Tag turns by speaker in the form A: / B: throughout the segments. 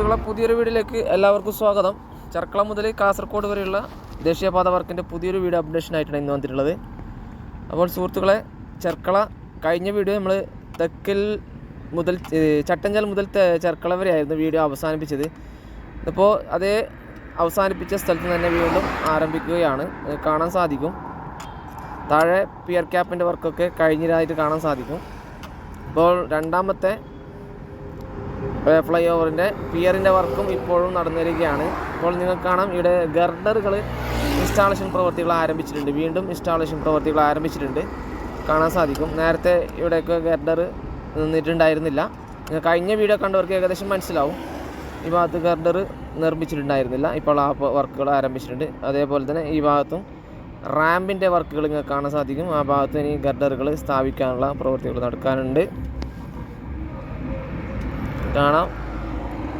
A: സുഹൃത്തുക്കളെ പുതിയൊരു വീഡിയോയിലേക്ക് എല്ലാവർക്കും സ്വാഗതം. ചർക്കള മുതൽ കാസർഗോഡ് വരെയുള്ള ദേശീയപാത വർക്കിന്റെ പുതിയൊരു വീഡിയോ അപ്ഡേഷനായിട്ടാണ് ഇന്ന് വന്നിട്ടുള്ളത്. അപ്പോൾ സുഹൃത്തുക്കളെ ചർക്കള കഴിഞ്ഞ വീഡിയോ നമ്മൾ തെക്കൽ മുതൽ ചട്ടഞ്ചൽ മുതൽ ചർക്കള വരെ വരെയായിരുന്നു വീഡിയോ അവസാനിപ്പിച്ചത്. ഇപ്പോൾ അതേ അവസാനിപ്പിച്ച സ്ഥലത്ത് തന്നെ വീണ്ടും ആരംഭിക്കുകയാണ്. കാണാൻ സാധിക്കും. താഴെ പിയർ ക്യാപ്പിന്റെ വർക്കൊക്കെ കഴിഞ്ഞതായിട്ട് കാണാൻ സാധിക്കും. ഇപ്പോൾ രണ്ടാമത്തെ ഫ്ലൈ ഓവറിന്റെ പിയറിന്റെ വർക്കും ഇപ്പോഴും നടന്നിരിക്കുകയാണ്. ഇപ്പോൾ നിങ്ങൾക്ക് കാണാം ഇവിടെ ഗർഡറുകൾ ഇൻസ്റ്റാളേഷൻ പ്രവർത്തികൾ ആരംഭിച്ചിട്ടുണ്ട്. വീണ്ടും ഇൻസ്റ്റാളേഷൻ പ്രവർത്തികൾ ആരംഭിച്ചിട്ടുണ്ട്. കാണാൻ സാധിക്കും. നേരത്തെ ഇവിടെയൊക്കെ ഗർഡർ നിന്നിട്ടുണ്ടായിരുന്നില്ല. കഴിഞ്ഞ വീഡിയോ കണ്ടവർക്ക് ഏകദേശം മനസ്സിലാവും. ഈ ഭാഗത്ത് ഗർഡർ നിർമ്മിച്ചിട്ടുണ്ടായിരുന്നില്ല. ഇപ്പോൾ ആ വർക്കുകൾ ആരംഭിച്ചിട്ടുണ്ട്. അതേപോലെ തന്നെ ഈ ഭാഗത്തും റാമ്പിന്റെ വർക്കുകൾ നിങ്ങൾക്ക് കാണാൻ സാധിക്കും. ആ ഭാഗത്ത് ഇനി ഗർഡറുകൾ സ്ഥാപിക്കാനുള്ള പ്രവൃത്തികൾ നടക്കാനുണ്ട്. കാണാം.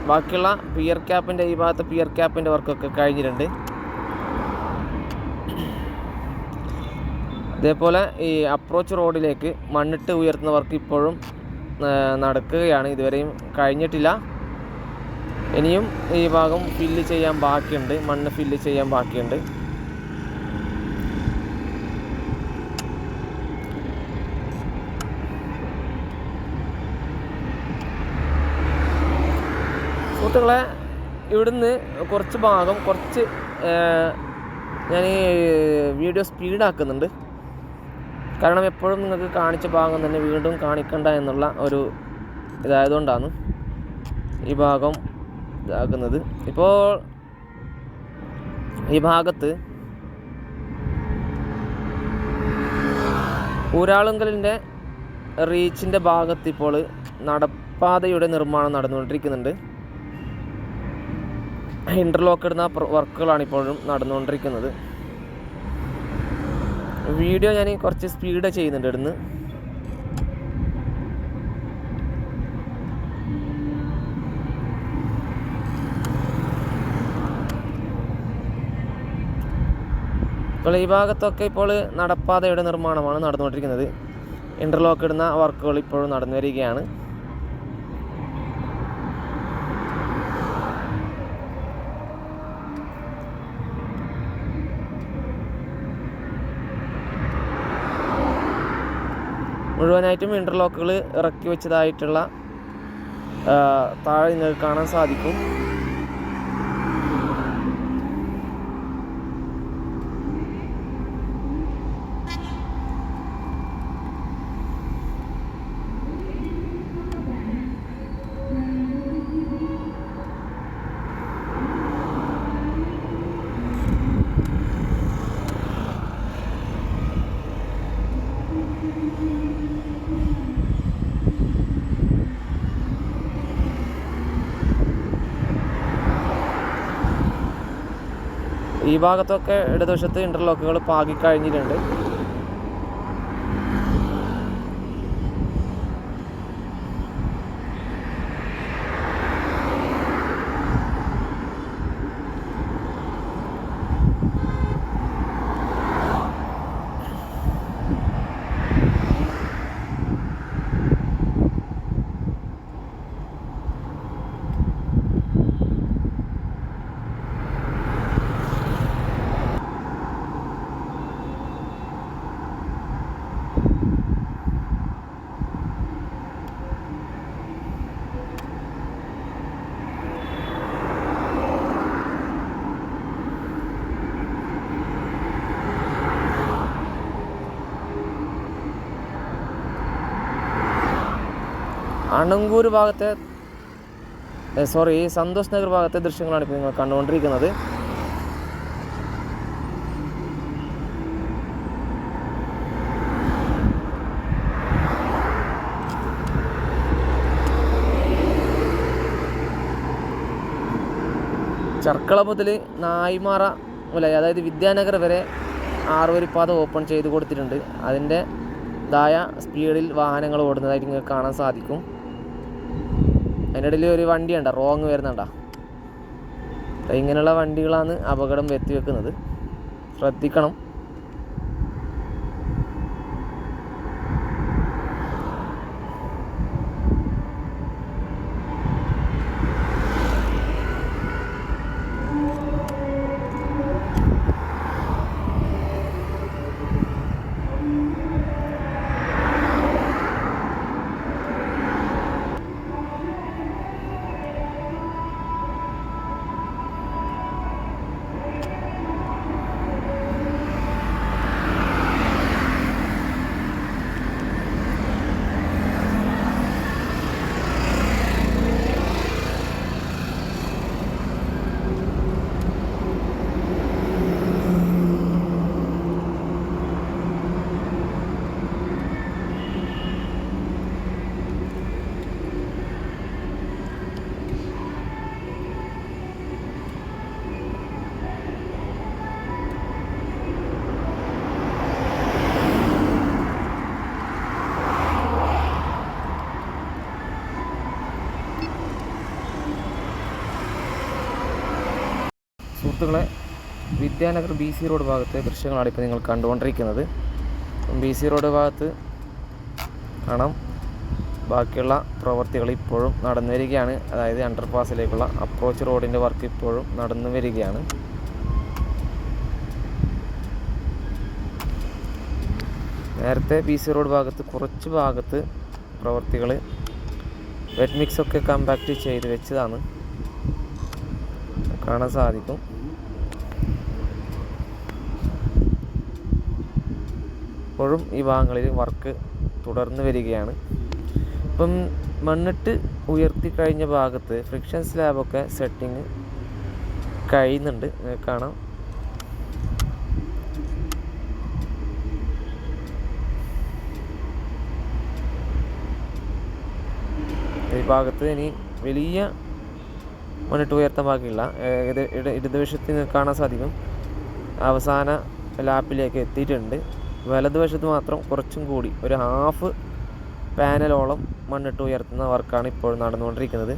A: ബാക്കിയുള്ള പിയർ ക്യാപ്പിന്റെ ഈ ഭാഗത്ത് പിയർ ക്യാപ്പിന്റെ വർക്കൊക്കെ കഴിഞ്ഞിട്ടുണ്ട്. അതേപോലെ ഈ അപ്രോച്ച് റോഡിലേക്ക് മണ്ണിട്ട് ഉയർത്തുന്ന വർക്ക് ഇപ്പോഴും നടക്കുകയാണ്. ഇതുവരെയും കഴിഞ്ഞിട്ടില്ല. ഇനിയും ഈ ഭാഗം ഫില്ല് ചെയ്യാൻ ബാക്കിയുണ്ട്. മണ്ണ് ഫില്ല് ചെയ്യാൻ ബാക്കിയുണ്ട്. സുഹൃത്തുക്കളെ ഇവിടുന്ന് കുറച്ച് ഭാഗം കുറച്ച് ഞാൻ വീഡിയോ സ്പീഡാക്കുന്നുണ്ട് കാരണം എപ്പോഴും നിങ്ങൾക്ക് കാണിച്ച ഭാഗം തന്നെ വീണ്ടും കാണിക്കണ്ട എന്നുള്ള ഒരു ഇതായതുകൊണ്ടാണ് ഈ ഭാഗം ഇതാക്കുന്നത്. ഇപ്പോൾ ഈ ഭാഗത്ത് ഊരാളുങ്കലിന്റെ റീച്ചിന്റെ ഭാഗത്ത് ഇപ്പോൾ നടപ്പാതയുടെ നിർമ്മാണം നടന്നുകൊണ്ടിരിക്കുന്നുണ്ട്. ഇന്റർലോക്ക് ഇടുന്ന വർക്കുകളാണ് ഇപ്പോഴും നടന്നുകൊണ്ടിരിക്കുന്നത്. വീഡിയോ ഞാൻ കുറച്ച് സ്പീഡ് ചെയ്യുന്നുണ്ട് ഇവിടുന്ന്. ഇപ്പോൾ ഈ ഭാഗത്തൊക്കെ ഇപ്പോൾ നടപ്പാതയുടെ നിർമ്മാണമാണ് നടന്നുകൊണ്ടിരിക്കുന്നത്. ഇന്റർലോക്ക് ഇടുന്ന വർക്കുകൾ ഇപ്പോഴും നടന്നു വരികയാണ് മുഴുവനായിട്ടും ഇന്റർലോക്കുകൾ ഇറക്കി വെച്ചതായിട്ടുള്ള താഴെ നിങ്ങൾക്ക് കാണാൻ സാധിക്കും. ഈ ഭാഗത്തൊക്കെ ഇടതുവശത്ത് ഇന്റർലോക്കുകൾ പാകി അണങ്കൂർ ഭാഗത്തെ സോറി സന്തോഷ് നഗർ ഭാഗത്തെ ദൃശ്യങ്ങളാണ് ഇപ്പോൾ നിങ്ങൾ കണ്ടുകൊണ്ടിരിക്കുന്നത്. ചർക്കള മുതൽ നായ്മാറ അല്ല അതായത് വിദ്യാനഗർ വരെ ആറുവരിപ്പാത ഓപ്പൺ ചെയ്ത് കൊടുത്തിട്ടുണ്ട്. അതിന്റെ ദായ സ്പീഡിൽ വാഹനങ്ങൾ ഓടുന്നതായിട്ട് നിങ്ങൾക്ക് കാണാൻ സാധിക്കും. അതിന്റെ ഇടയിൽ ഒരു വണ്ടി ഉണ്ട റോങ് വരുന്നുണ്ട. ഇങ്ങനെയുള്ള വണ്ടികളാണ് അപകടം വരുത്തി വെക്കുന്നത് ശ്രദ്ധിക്കണം. സുഹൃത്തുക്കളെ വിദ്യാനഗർ ബി സി റോഡ് ഭാഗത്തെ ദൃശ്യങ്ങളാണ് ഇപ്പോൾ നിങ്ങൾ കണ്ടുകൊണ്ടിരിക്കുന്നത്. ബി സി റോഡ് ഭാഗത്ത് കാണാം. ബാക്കിയുള്ള പ്രവർത്തികൾ ഇപ്പോഴും നടന്നു വരികയാണ്. അതായത് അണ്ടർപാസിലേക്കുള്ള അപ്രോച്ച് റോഡിന്റെ വർക്ക് ഇപ്പോഴും നടന്നു വരികയാണ്. നേരത്തെ ബി സി റോഡ് ഭാഗത്ത് കുറച്ച് ഭാഗത്ത് പ്രവർത്തികൾ വെറ്റ് മിക്സൊക്കെ കമ്പാക്ട് ചെയ്ത് വെച്ചതാണ്. കാണാൻ സാധിക്കും. ഇപ്പോഴും ഈ ഭാഗങ്ങളിൽ വർക്ക് തുടർന്ന് വരികയാണ്. ഇപ്പം മണ്ണിട്ട് ഉയർത്തി കഴിഞ്ഞ ഭാഗത്ത് ഫ്രിക്ഷൻ സ്ലാബൊക്കെ സെറ്റിങ് കഴിയുന്നുണ്ട്. കാണാം. ഈ ഭാഗത്ത് ഇനി വലിയ മണ്ണിട്ട് ഉയർത്താൻ ബാക്കിയില്ല ഇടതുവശത്ത് കാണാൻ സാധിക്കും. അവസാന ലാപ്പിലേക്ക് എത്തിയിട്ടുണ്ട്. വലതുവശത്ത് മാത്രം കുറച്ചും കൂടി ഒരു ഹാഫ് പാനലോളം മണ്ണിട്ട് ഉയർത്തുന്ന വർക്കാണ് ഇപ്പോൾ നടന്നുകൊണ്ടിരിക്കുന്നത്.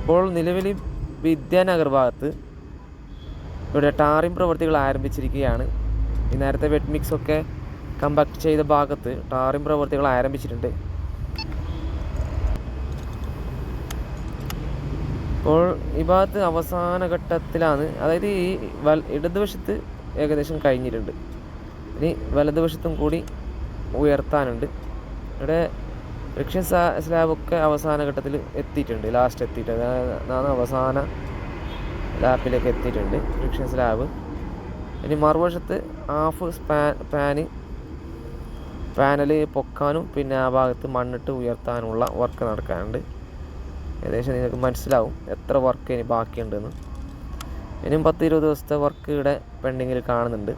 A: ഇപ്പോൾ നിലവിൽ വിദ്യാനഗർ ഭാഗത്ത് ഇവിടെ ടാറിംഗ് പ്രവൃത്തികൾ ആരംഭിച്ചിരിക്കുകയാണ്. ഈ നേരത്തെ വെറ്റ് മിക്സ് ഒക്കെ കമ്പാക്ട് ചെയ്ത ഭാഗത്ത് ടാറിംഗ് പ്രവൃത്തികൾ ആരംഭിച്ചിട്ടുണ്ട്. ഇപ്പോൾ ഈ ഭാഗത്ത് അവസാന ഘട്ടത്തിലാണ്. അതായത് ഈ വൽ ഇടതുവശത്ത് ഏകദേശം കഴിഞ്ഞിട്ടുണ്ട്. ഇനി വലതുവശത്തും കൂടി ഉയർത്താനുണ്ട്. ഇവിടെ റിക്ഷൻ സ്ലാബൊക്കെ അവസാന ഘട്ടത്തിൽ എത്തിയിട്ടുണ്ട്. ലാസ്റ്റ് എത്തിയിട്ടുണ്ട് അതാണ് അവസാന ലാപ്പിലേക്ക് എത്തിയിട്ടുണ്ട് റഷ്യൻ സ്ലാബ്. ഇനി മറുവശത്ത് ഹാഫ് സ്പാ പാന് പാനൽ പൊക്കാനും പിന്നെ ആ ഭാഗത്ത് മണ്ണിട്ട് ഉയർത്താനുള്ള വർക്ക് നടക്കാനുണ്ട്. ഏകദേശം നിങ്ങൾക്ക് മനസ്സിലാവും എത്ര വർക്ക് ഇനി ബാക്കിയുണ്ടെന്ന്. ഇനിയും പത്ത് ഇരുപത് ദിവസത്തെ വർക്ക് ഇവിടെ പെൻഡിങ്ങിൽ കാണുന്നുണ്ട്.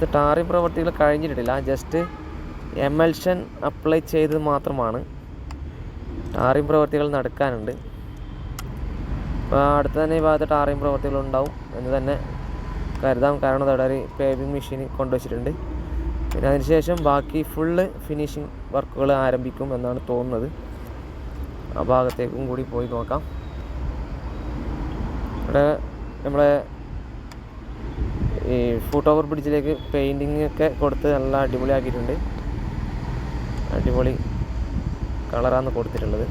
A: ഭാഗത്ത് ടാറിംഗ് പ്രവർത്തികൾ കഴിഞ്ഞിട്ടില്ല ജസ്റ്റ് എമൽഷൻ അപ്ലൈ ചെയ്തത് മാത്രമാണ്. ടാറിംഗ് പ്രവർത്തികൾ നടക്കാനുണ്ട്. അപ്പോൾ അടുത്ത് തന്നെ ഈ ഭാഗത്ത് ടാറിംഗ് പ്രവർത്തികൾ ഉണ്ടാവും എന്ന് തന്നെ കരുതാം. കാരണം അവിടെ ഒരു പേവിങ് മെഷീൻ കൊണ്ടുവച്ചിട്ടുണ്ട് പിന്നെ അതിനുശേഷം ബാക്കി ഫുള്ള് ഫിനിഷിങ് വർക്കുകൾ ആരംഭിക്കും എന്നാണ് തോന്നുന്നത്. ആ ഭാഗത്തേക്കും കൂടി പോയി നോക്കാം. ഇവിടെ നമ്മളെ ഈ ഫുട്ട് ഓവർ ബ്രിഡ്ജിലേക്ക് പെയിന്റിങ് ഒക്കെ കൊടുത്ത് നല്ല അടിപൊളിയാക്കിയിട്ടുണ്ട്. അടിപൊളി കളറാണ് കൊടുത്തിട്ടുള്ളത്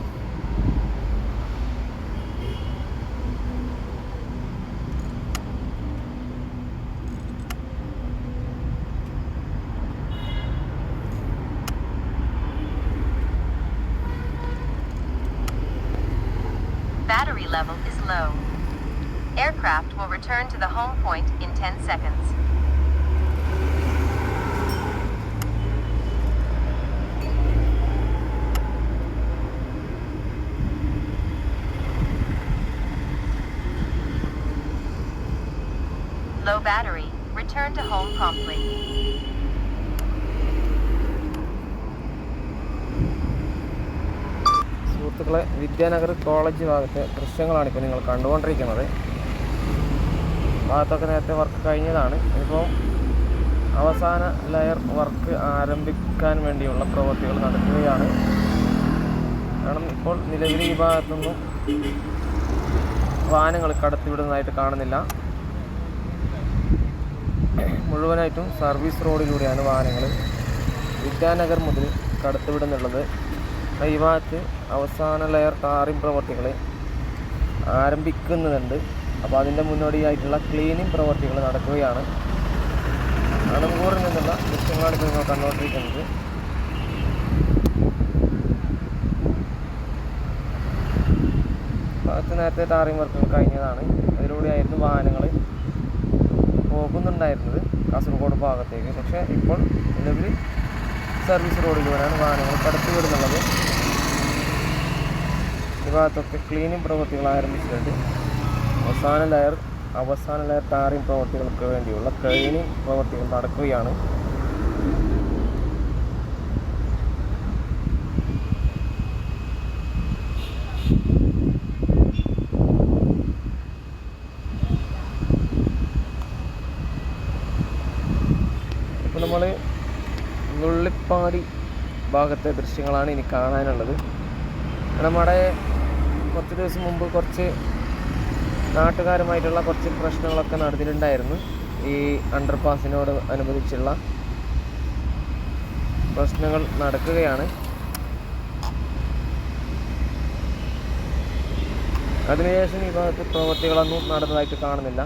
B: Battery level is low. Aircraft will return to the home point in 10 seconds. Low battery. Return to home promptly.
A: സുഹൃത്തുക്കളെ വിദ്യാനഗർ കോളേജ് ഭാഗത്തെ ദൃശ്യങ്ങളാണ് ഇപ്പോൾ നിങ്ങൾ കണ്ടുകൊണ്ടിരിക്കുന്നത് ഭാഗത്തൊക്കെ നേരത്തെ വർക്ക് കഴിഞ്ഞതാണ്. ഇപ്പോൾ അവസാന ലെയർ വർക്ക് ആരംഭിക്കാൻ വേണ്ടിയുള്ള പ്രവൃത്തികൾ നടക്കുകയാണ്. കാരണം ഇപ്പോൾ നിലവിൽ ഈ ഭാഗത്തൊന്നും വാഹനങ്ങൾ കടത്തിവിടുന്നതായിട്ട് കാണുന്നില്ല. മുഴുവനായിട്ടും സർവീസ് റോഡിലൂടെയാണ് വാഹനങ്ങൾ വിദ്യാനഗർ മുതൽ കടത്തിവിടുന്നുള്ളത്. ഈ ഭാഗത്ത് അവസാന ലെയർ ടാറിംഗ് പ്രവർത്തികൾ ആരംഭിക്കുന്നുണ്ട്. അപ്പോൾ അതിന്റെ മുന്നോടിയായിട്ടുള്ള ക്ലീനിങ് പ്രവർത്തികൾ നടക്കുകയാണ്. അണങ്കൂറിൽ നിന്നുള്ള ദൃശ്യങ്ങളാണ് ഇപ്പോൾ നിങ്ങൾ കണ്ടുകൊണ്ടിരിക്കുന്നത്. ഭാഗത്ത് നേരത്തെ ടാറിംഗ് വർക്കുകൾ കഴിഞ്ഞതാണ്. അതിലൂടെയായിരുന്നു വാഹനങ്ങൾ പോകുന്നുണ്ടായിരുന്നത് കാസർഗോഡ് ഭാഗത്തേക്ക്. പക്ഷേ ഇപ്പോൾ നിലവിൽ സർവീസ് റോഡിലൂടെയാണ് വാഹനങ്ങൾ കടത്തി വിടുന്നുള്ളത് ഈ ഭാഗത്തൊക്കെ ക്ലീനിങ് പ്രവൃത്തികൾ ആരംഭിച്ചിട്ടുണ്ട്. അവസാന ലെയർ അവസാന ലെയർ ടാറിംഗ് പ്രവൃത്തികൾക്ക് വേണ്ടിയുള്ള ക്രെയിനിങ് പ്രവൃത്തികൾ നടക്കുകയാണ്. ഇപ്പോൾ നമ്മൾ നുള്ളിപ്പാടി ഭാഗത്തെ ദൃശ്യങ്ങളാണ് ഇനി കാണാനുള്ളത്. നമ്മുടെ കുറച്ച് ദിവസം മുമ്പ് കുറച്ച് നാട്ടുകാരുമായിട്ടുള്ള കുറച്ച് പ്രശ്നങ്ങളൊക്കെ നടന്നിട്ടുണ്ടായിരുന്നു. ഈ അണ്ടർ പാസിനോട് അനുബന്ധിച്ചുള്ള പ്രശ്നങ്ങൾ നടക്കുകയാണ്. അതിനുശേഷം ഈ ഭാഗത്ത് പ്രവൃത്തികളൊന്നും നടന്നതായിട്ട് കാണുന്നില്ല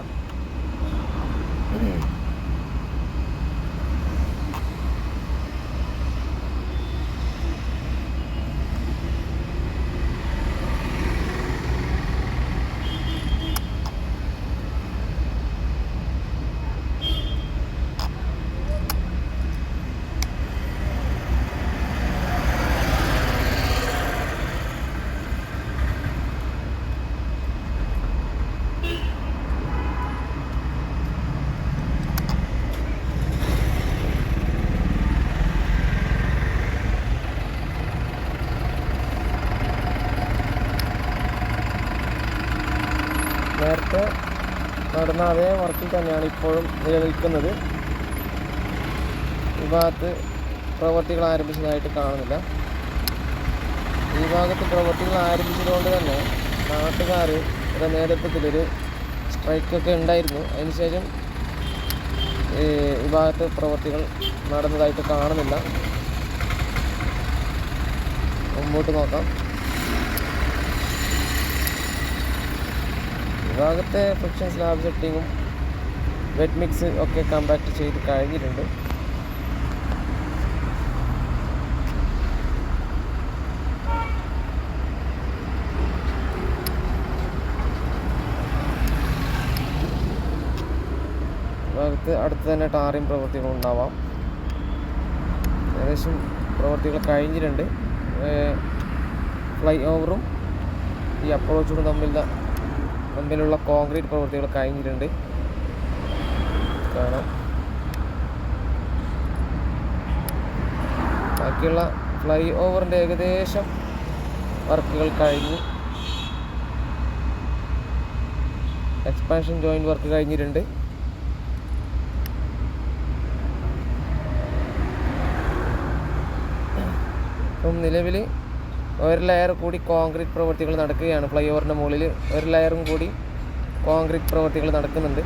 A: നേരത്തെ നടന്ന അതേ വർക്കിൽ തന്നെയാണ് ഇപ്പോഴും നിലനിൽക്കുന്നത്. ഈ ഭാഗത്ത് പ്രവൃത്തികൾ ആരംഭിച്ചതായിട്ട് കാണുന്നില്ല. ഈ ഭാഗത്ത് പ്രവൃത്തികൾ ആരംഭിച്ചതുകൊണ്ട് തന്നെ നാട്ടുകാർ ഇവിടെ നേതൃത്വത്തിലൊരു സ്ട്രൈക്കൊക്കെ ഉണ്ടായിരുന്നു. അതിനുശേഷം ഈ ഭാഗത്ത് പ്രവൃത്തികൾ നടന്നതായിട്ട് കാണുന്നില്ല. മുമ്പോട്ട് നോക്കാം. ഭാഗത്തെ ഫ്രിക്ഷൻ സ്ലാബ് സെറ്റിങ്ങും വെറ്റ് മിക്സ് ഒക്കെ കമ്പാക്ട് ചെയ്ത് കഴിഞ്ഞിട്ടുണ്ട്. ഭാഗത്ത് അടുത്ത് തന്നെ ടാറിയും പ്രവൃത്തികൾ ഉണ്ടാവാം ഏകദേശം പ്രവൃത്തികൾ കഴിഞ്ഞിട്ടുണ്ട്. ഫ്ലൈ ഓവറും ഈ അപ്രോച്ചും തമ്മിലുള്ള മുമ്പിലുള്ള കോൺക്രീറ്റ് പ്രവൃത്തികൾ കഴിഞ്ഞിട്ടുണ്ട്. കാരണം ബാക്കിയുള്ള ഫ്ലൈ ഓവറിന്റെ ഏകദേശം വർക്കുകൾ കഴിഞ്ഞു. എക്സ്പാൻഷൻ ജോയിന്റ് വർക്ക് കഴിഞ്ഞിട്ടുണ്ട്. ഇപ്പം നിലവിൽ ഒരു ലെയർ കൂടി കോൺക്രീറ്റ് പ്രവൃത്തികൾ നടക്കുകയാണ്. ഫ്ലൈ ഓവറിന്റെ മുകളിൽ ഒരു ലെയറും കൂടി കോൺക്രീറ്റ് പ്രവൃത്തികൾ നടക്കുന്നുണ്ട്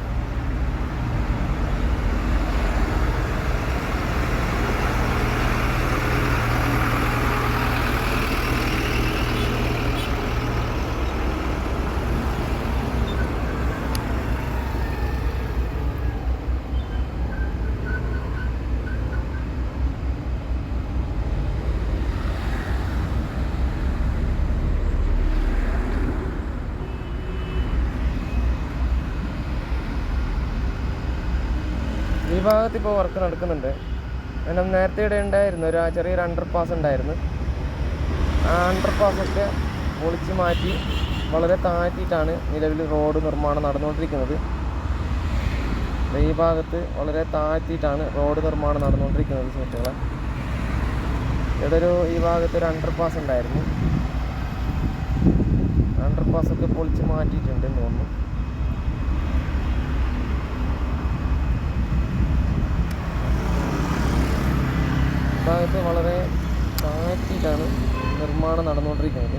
A: ഈ ഇപ്പോൾ വർക്ക് നടക്കുന്നുണ്ട്. കാരണം നേരത്തെ ഇവിടെ ഉണ്ടായിരുന്നു. ഒരു ചെറിയൊരു അണ്ടർ പാസ് ഉണ്ടായിരുന്നു. ആ അണ്ടർ പാസൊക്കെ പൊളിച്ച് മാറ്റി വളരെ താഴ്ത്തിയിട്ടാണ് നിലവിൽ റോഡ് നിർമ്മാണം നടന്നുകൊണ്ടിരിക്കുന്നത്. ഈ ഭാഗത്ത് വളരെ താഴ്ത്തിയിട്ടാണ് റോഡ് നിർമ്മാണം നടന്നുകൊണ്ടിരിക്കുന്നത് സുഹൃത്തുക്കളെ. ഇവിടെ ഒരു ഈ ഭാഗത്ത് ഒരു അണ്ടർ പാസ് ഉണ്ടായിരുന്നു. അണ്ടർ പാസ്സൊക്കെ പൊളിച്ച് മാറ്റിയിട്ടുണ്ട് തോന്നുന്നു. ഭാഗത്ത് വളരെ താഴ്ത്തിയിട്ടാണ് നിർമ്മാണം നടന്നുകൊണ്ടിരിക്കുന്നത്.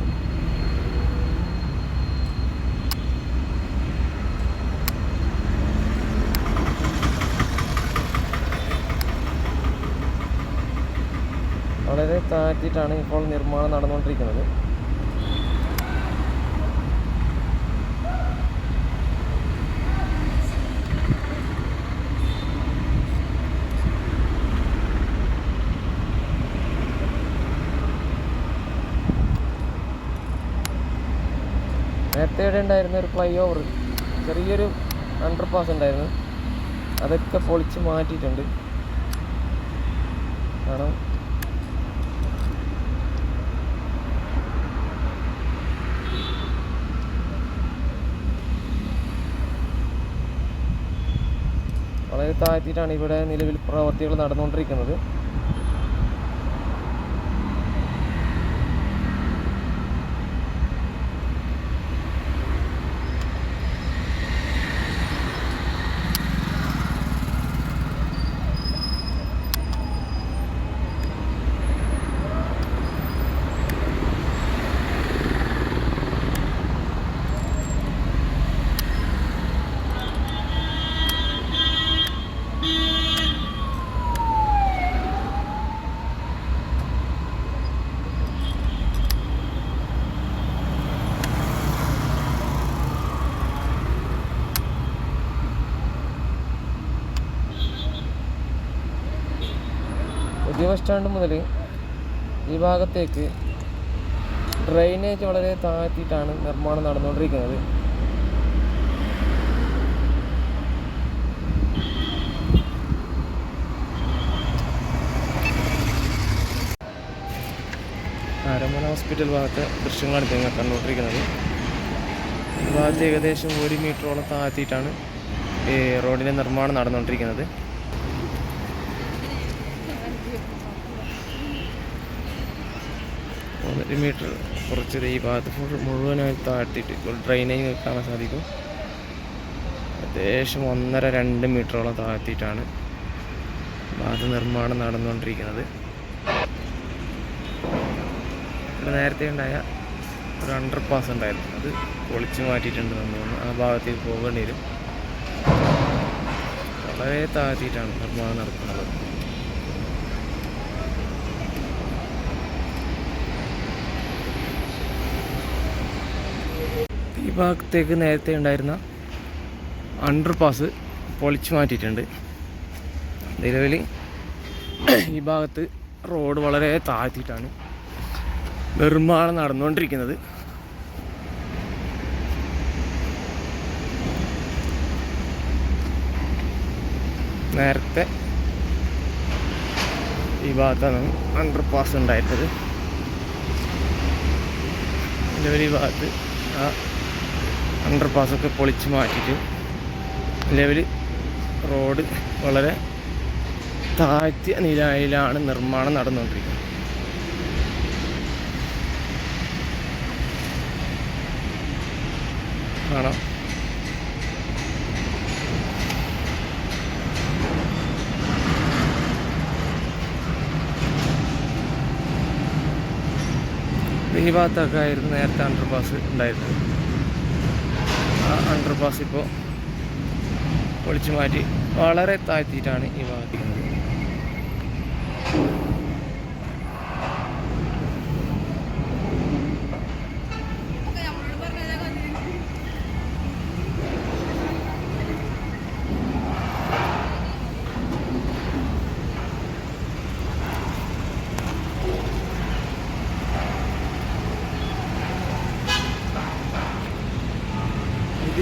A: വളരെ താഴ്ത്തിയിട്ടാണ് ഇപ്പോൾ നിർമ്മാണം നടന്നുകൊണ്ടിരിക്കുന്നത്. തേർഡ് ഉണ്ടായിരുന്ന ഒരു ഫ്ലൈ ഓവർ ചെറിയൊരു അണ്ടർ പാസ് ഉണ്ടായിരുന്നു. അതൊക്കെ പൊളിച്ച് മാറ്റിയിട്ടുണ്ട്. കാരണം വളരെ താഴ്ത്തിയിട്ടാണ് ഇവിടെ നിലവിൽ പ്രവർത്തികൾ നടന്നുകൊണ്ടിരിക്കുന്നത്. ബസ് സ്റ്റാൻഡ് മുതൽ ഈ ഭാഗത്തേക്ക് ഡ്രെയിനേജ് വളരെ താഴ്ത്തിയിട്ടാണ് നിർമ്മാണം നടന്നുകൊണ്ടിരിക്കുന്നത്. അരമന ഹോസ്പിറ്റൽ ഭാഗത്തെ ദൃശ്യങ്ങളാണ് ഞങ്ങൾ കണ്ടുകൊണ്ടിരിക്കുന്നത്. ഈ ഭാഗത്ത് ഏകദേശം ഒരു മീറ്ററോളം താഴ്ത്തിയിട്ടാണ് ഈ റോഡിന്റെ നിർമ്മാണം നടന്നുകൊണ്ടിരിക്കുന്നത്. മീറ്റർ കുറച്ച് ഈ ഭാഗത്ത് ഫുൾ മുഴുവനായി താഴ്ത്തിയിട്ട് ഡ്രെയിനേജ് കാണാൻ സാധിക്കും. ഏകദേശം ഒന്നര രണ്ട് മീറ്ററോളം താഴ്ത്തിയിട്ടാണ് ഭാഗത്ത് നിർമ്മാണം നടന്നുകൊണ്ടിരിക്കുന്നത്. ഇവിടെ നേരത്തെ ഉണ്ടായ ഒരു അണ്ടർ പാസ് ഉണ്ടായിരുന്നു. അത് പൊളിച്ച് മാറ്റിയിട്ടുണ്ട് തോന്നുന്നു. ആ ഭാഗത്തേക്ക് പോകേണ്ടി വരും. വളരെ താഴ്ത്തിയിട്ടാണ് നിർമ്മാണം നടക്കുന്നത്. ഈ ഭാഗത്തേക്ക് നേരത്തെ ഉണ്ടായിരുന്ന അണ്ടർ പാസ് പൊളിച്ചു മാറ്റിയിട്ടുണ്ട്. നിലവിൽ ഈ ഭാഗത്ത് റോഡ് വളരെ താഴ്ത്തിയിട്ടാണ് നിർമ്മാണം നടന്നുകൊണ്ടിരിക്കുന്നത്. നേരത്തെ ഈ ഭാഗത്താണ് അണ്ടർ പാസ് ഉണ്ടായിട്ടത് നിലവിൽ ഈ ഭാഗത്ത് ആ അണ്ടർ പാസ്സൊക്കെ പൊളിച്ച് മാറ്റിയിട്ട് നിലവിൽ റോഡ് വളരെ താഴ്ത്തിയ നിലയിലാണ് നിർമ്മാണം നടന്നുകൊണ്ടിരിക്കുന്നത്. കാണാം. ഈ ഭാഗത്തൊക്കെ ആയിരുന്നു നേരത്തെ അണ്ടർ പാസ് ഉണ്ടായിരുന്നത്. ആ അണ്ടർ പാസ് ഇപ്പോൾ പൊളിച്ചു മാറ്റി. വളരെ താഴ്ത്തിയിട്ടാണ് ഈ ഭാഗത്തിരിക്കുന്നത്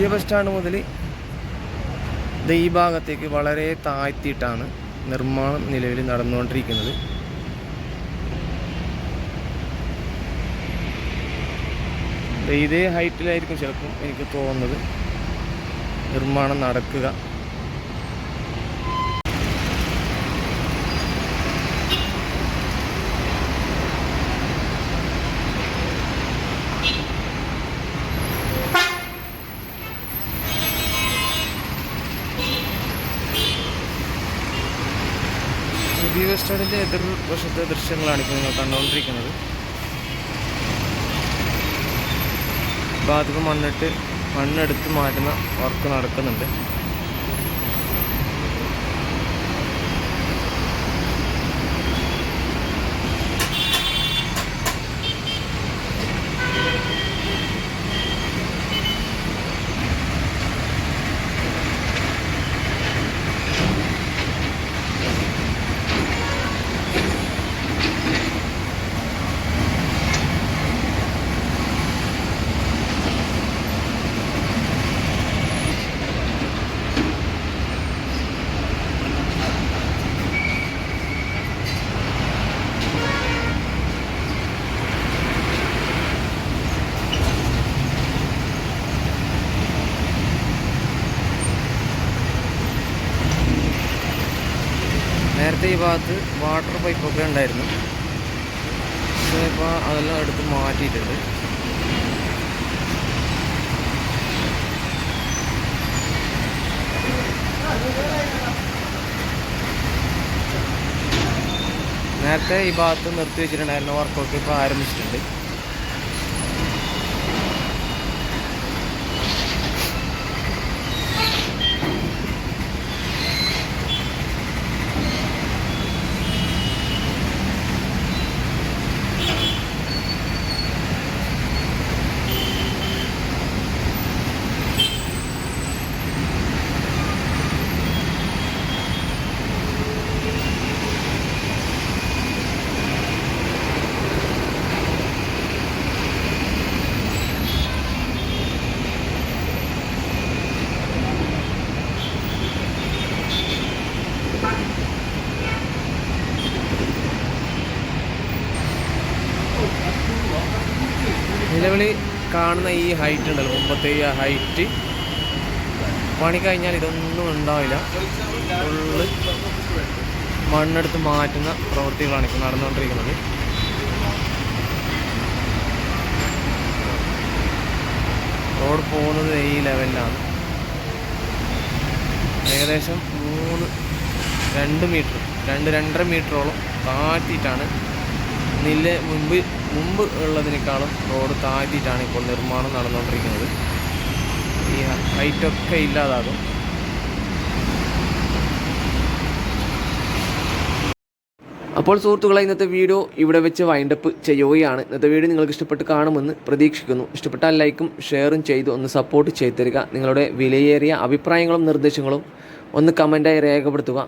A: പുതിയ ബസ് സ്റ്റാൻഡ് മുതൽ ഈ ഭാഗത്തേക്ക് വളരെ താഴ്ത്തിയിട്ടാണ് നിർമ്മാണം നിലവിൽ നടന്നുകൊണ്ടിരിക്കുന്നത്. ഇതേ ഹൈറ്റിലായിരിക്കും ചിലപ്പം എനിക്ക് തോന്നുന്നത്. നിർമ്മാണം നടക്കുക. സ്റ്റാൻഡിന്റെ എതിർ വശത്തെ ദൃശ്യങ്ങളാണ് ഇപ്പോൾ നിങ്ങൾ കണ്ടുകൊണ്ടിരിക്കുന്നത്. ഭാഗത്ത് മണ്ണിട്ട് മണ്ണെടുത്ത് മാറ്റുന്ന വർക്ക് നടക്കുന്നുണ്ട്. വാട്ടർ പൈപ്പൊക്കെ ഉണ്ടായിരുന്നു. ഇപ്പോൾ അതെല്ലാം എടുത്ത് മാറ്റിയിട്ടുണ്ട്. നേരത്തെ ഈ ഭാഗത്ത് നിർത്തി വെച്ചിട്ടുണ്ടായിരുന്ന വർക്കൊക്കെ ഇപ്പോൾ ആരംഭിച്ചിട്ടുണ്ട് നിലവിൽ കാണുന്ന ഈ ഹൈറ്റ് ഉണ്ടല്ലോ മുമ്പത്തെ ഈ ഹൈറ്റ് പണി കഴിഞ്ഞാൽ ഇതൊന്നും ഉണ്ടാവില്ല. ഫുള്ള് മണ്ണെടുത്ത് മാറ്റുന്ന പ്രവൃത്തികളാണ് ഇപ്പോൾ നടന്നുകൊണ്ടിരിക്കുന്നത്. റോഡ് പോകുന്നത് ഈ ലെവലിലാണ്. ഏകദേശം മൂന്ന് രണ്ട് മീറ്റർ രണ്ട് രണ്ടര മീറ്ററോളം താഴ്ത്തിയിട്ടാണ് നില മുമ്പ് മുമ്പ് ഉള്ളതിനേക്കാളും റോഡ് താഴ്ത്തിയിട്ടാണ് ഇപ്പോൾ നിർമ്മാണം നടന്നുകൊണ്ടിരിക്കുന്നത്. ഈ ഹൈറ്റൊക്കെ ഇല്ലാതാകും. അപ്പോൾ സുഹൃത്തുക്കളെ ഇന്നത്തെ വീഡിയോ ഇവിടെ വെച്ച് വൈൻഡപ്പ് ചെയ്യുകയാണ്. ഇന്നത്തെ വീഡിയോ നിങ്ങൾക്ക് ഇഷ്ടപ്പെട്ട് കാണുമെന്ന് പ്രതീക്ഷിക്കുന്നു. ഇഷ്ടപ്പെട്ടാൽ ലൈക്കും ഷെയറും ചെയ്ത് ഒന്ന് സപ്പോർട്ട് ചെയ്തു തരിക. നിങ്ങളുടെ വിലയേറിയ അഭിപ്രായങ്ങളും നിർദ്ദേശങ്ങളും ഒന്ന് കമന്റായി രേഖപ്പെടുത്തുക.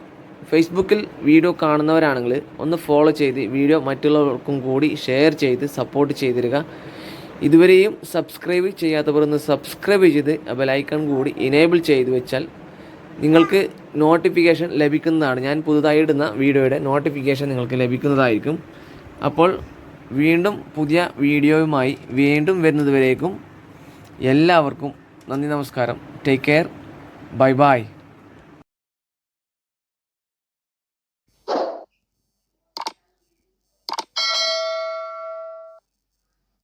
A: ഫേസ്ബുക്കിൽ വീഡിയോ കാണുന്നവരാണെങ്കിൽ ഒന്ന് ഫോളോ ചെയ്ത് വീഡിയോ മറ്റുള്ളവർക്കും കൂടി ഷെയർ ചെയ്ത് സപ്പോർട്ട് ചെയ്തിരിക. ഇതുവരെയും സബ്സ്ക്രൈബ് ചെയ്യാത്തവർ ഒന്ന് സബ്സ്ക്രൈബ് ചെയ്ത് ബെലൈക്കൺ കൂടി ഇനേബിൾ ചെയ്ത് വെച്ചാൽ നിങ്ങൾക്ക് നോട്ടിഫിക്കേഷൻ ലഭിക്കുന്നതാണ്. ഞാൻ പുതുതായി ഇടുന്ന വീഡിയോയുടെ നോട്ടിഫിക്കേഷൻ നിങ്ങൾക്ക് ലഭിക്കുന്നതായിരിക്കും. അപ്പോൾ വീണ്ടും പുതിയ വീഡിയോയുമായി വീണ്ടും വരുന്നതുവരേക്കും എല്ലാവർക്കും നന്ദി നമസ്കാരം. Take care bye bye